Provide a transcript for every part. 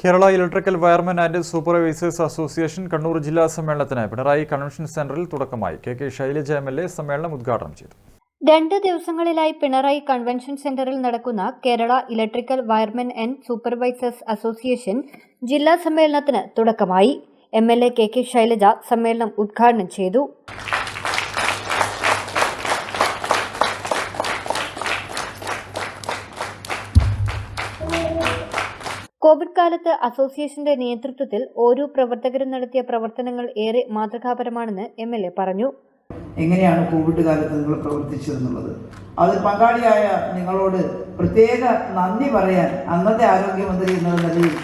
Kerala electrical wiremen and supervisors association Kannur ജില്ലാ സമ്മേളനത്തിന് Pinarayi convention സെന്ററിൽ തുടക്കമായി. K K Shailaja M L A സമ്മേളനം ഉദ്ഘാടനം ചെയ്തു. രണ്ട് ദിവസങ്ങളിലായി പിണറായി കൺവെൻഷൻ സെന്ററിൽ നടക്കുന്ന Kerala electrical wiremen and supervisors association ജില്ലാ സമ്മേളനത്തിന് തുടക്കമായി. M L A K K Shailaja സമ്മേളനം ഉദ്ഘാടനം ചെയ്തു. കോവിഡ് കാലത്ത് അസോസിയേഷന്റെ നേതൃത്വത്തിൽ ഓരോ പ്രവർത്തകരും നടത്തിയ പ്രവർത്തനങ്ങൾ ഏറെ മാതൃകാപരമാണെന്ന് എം എൽ എ പറഞ്ഞു. എങ്ങനെയാണ് കോവിഡ് കാലത്ത് നിങ്ങൾ പ്രവർത്തിച്ചതെന്നുള്ളത്? അത് പങ്കാളിയായ നിങ്ങളോട് പ്രത്യേക നന്ദി പറയാൻ അന്നത്തെ ആരോഗ്യമന്ത്രി എന്നുള്ള നിലയിൽ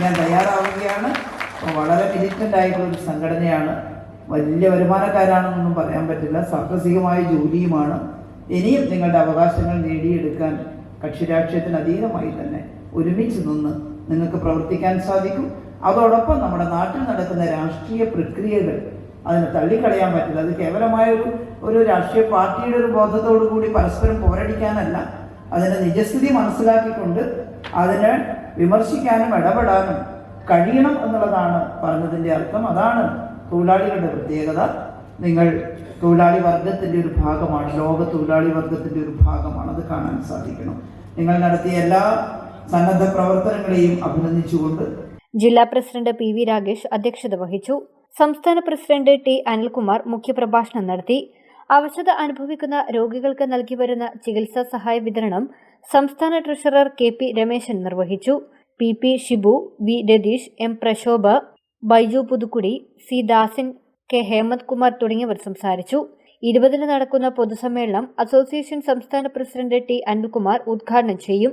ഞാൻ തയ്യാറാവുകയാണ്. വളരെ മിലിറ്റന്റ് ആയിട്ടുള്ള ഒരു സംഘടനയാണ്. വലിയ വരുമാനക്കാരാണെന്നൊന്നും പറയാൻ പറ്റില്ല. സാഹസികമായ ജോലിയുമാണ്. ഇനിയും നിങ്ങളുടെ അവകാശങ്ങൾ നേടിയെടുക്കാൻ കക്ഷിരാഷ്ട്രീയത്തിന് അതീതമായി തന്നെ ഒരുമിച്ച് നിന്ന് നിങ്ങൾക്ക് പ്രവർത്തിക്കാൻ സാധിക്കും. അതോടൊപ്പം നമ്മുടെ നാട്ടിൽ നടക്കുന്ന രാഷ്ട്രീയ പ്രക്രിയകൾ അതിനെ തള്ളിക്കളയാൻ പറ്റില്ല. അത് കേവലമായ ഒരു ഒരു രാഷ്ട്രീയ പാർട്ടിയുടെ ഒരു ബോധത്തോടു കൂടി പരസ്പരം പോരടിക്കാനല്ല. അതിന്റെ നിജസ്ഥിതി മനസ്സിലാക്കിക്കൊണ്ട് അതിനെ വിമർശിക്കാനും ഇടപെടാനും കഴിയണം എന്നുള്ളതാണ് പറഞ്ഞതിന്റെ അർത്ഥം. അതാണ് തൊഴിലാളികളുടെ പ്രത്യേകത. നിങ്ങൾ തൊഴിലാളി വർഗത്തിന്റെ ഒരു ഭാഗമാണ് ലോക തൊഴിലാളി വർഗത്തിന്റെ ഒരു ഭാഗമാണ്. അത് കാണാൻ സാധിക്കണം. നിങ്ങൾ നടത്തിയ എല്ലാ സന്നദ്ധ പ്രവർത്തനങ്ങളെയും അഭിനന്ദിച്ചുകൊണ്ട് ജില്ലാ പ്രസിഡന്റ് പി വി രാഗേഷ് അധ്യക്ഷത വഹിച്ചു. സംസ്ഥാന പ്രസിഡന്റ് ടി അനിൽകുമാർ മുഖ്യപ്രഭാഷണം നടത്തി. അവശത അനുഭവിക്കുന്ന രോഗികൾക്ക് നൽകി വരുന്ന ചികിത്സാ സഹായ വിതരണം സംസ്ഥാന ട്രഷറർ കെ പി രമേശൻ നിർവഹിച്ചു. P P Shibu V Ratheesh M Prashobha Baiju Puthukkudi C Dasin K Hemanth Kumar തുടങ്ങിയവർ സംസാരിച്ചു. ഇരുപതിന് നടക്കുന്ന പൊതുസമ്മേളനം അസോസിയേഷൻ സംസ്ഥാന പ്രസിഡന്റ് ടി അനിൽകുമാർ ഉദ്ഘാടനം ചെയ്യും.